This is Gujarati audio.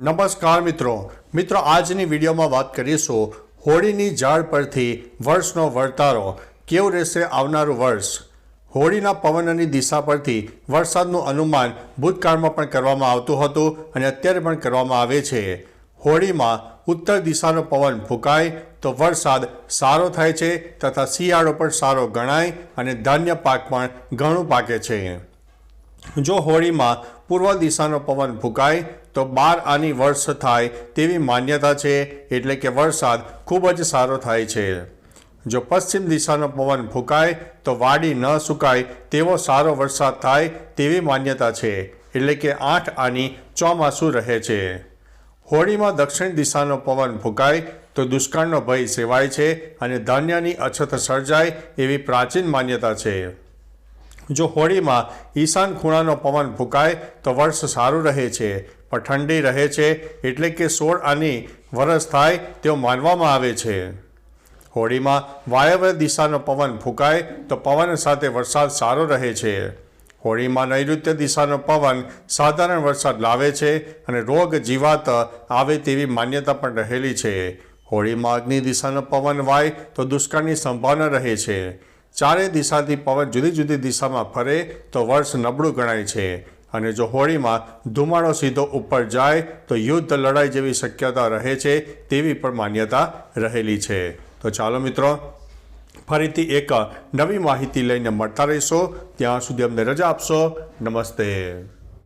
નમસ્કાર મિત્રો. મિત્રો, આજની વિડીયોમાં વાત કરીશું હોળીની ઝાડ પરથી વર્ષનો વર્તારો. કેવું રહેશે આવનારું વર્ષ? હોળીના પવનની દિશા પરથી વરસાદનું અનુમાન ભૂતકાળમાં પણ કરવામાં આવતું હતું અને અત્યારે પણ કરવામાં આવે છે. હોળીમાં ઉત્તર દિશાનો પવન ફૂંકાય તો વરસાદ સારો થાય છે તથા શિયાળો પણ સારો ગણાય અને ધાન્ય પાક પણ ઘણું પાકે છે. જો હોળીમાં પૂર્વ દિશાનો પવન ફૂંકાય તો બાર આની વર્ષ થાય તેવી માન્યતા છે, એટલે કે વરસાદ ખૂબ જ સારો થાય છે. જો પશ્ચિમ દિશાનો પવન ફૂંકાય તો વાડી ન સુકાય તેવો સારો વરસાદ થાય તેવી માન્યતા છે, એટલે કે આઠ આની ચોમાસું રહે છે. હોળીમાં દક્ષિણ દિશાનો પવન ફૂંકાય તો દુષ્કાળનો ભય સેવાય છે અને ધાન્યની અછત સર્જાય એવી પ્રાચીન માન્યતા છે. જો હોળીમાં ઈશાન ખૂણાનો પવન ફૂંકાય તો વર્ષ સારું રહે છે, પણ ઠંડી રહે છે એટલે કે સોળ આની વરસ થાય તેવું માનવામાં આવે છે. હોળીમાં વાયવ્ય દિશાનો પવન ફૂંકાય તો પવન સાથે વરસાદ સારો રહે છે. હોળીમાં નૈઋત્ય દિશાનો પવન સાધારણ વરસાદ લાવે છે અને રોગ જીવાત આવે તેવી માન્યતા પણ રહેલી છે. હોળીમાં અગ્નિ દિશાનો પવન વાય તો દુષ્કાળની સંભાવના રહે છે. ચારે દિશાથી પવન જુદી જુદી દિશામાં ફરે તો વર્ષ નબળું ગણાય છે. અને જો હોળીમાં ધુમાડો સીધો ઉપર જાય તો યુદ્ધ લડાઈ જેવી શક્યતા રહે છે તેવી પણ માન્યતા રહેલી છે. તો ચાલો મિત્રો, ફરીથી એક નવી માહિતી લઈને મળતા રહીશો. ત્યાં સુધી અમને રજા આપશો. નમસ્તે.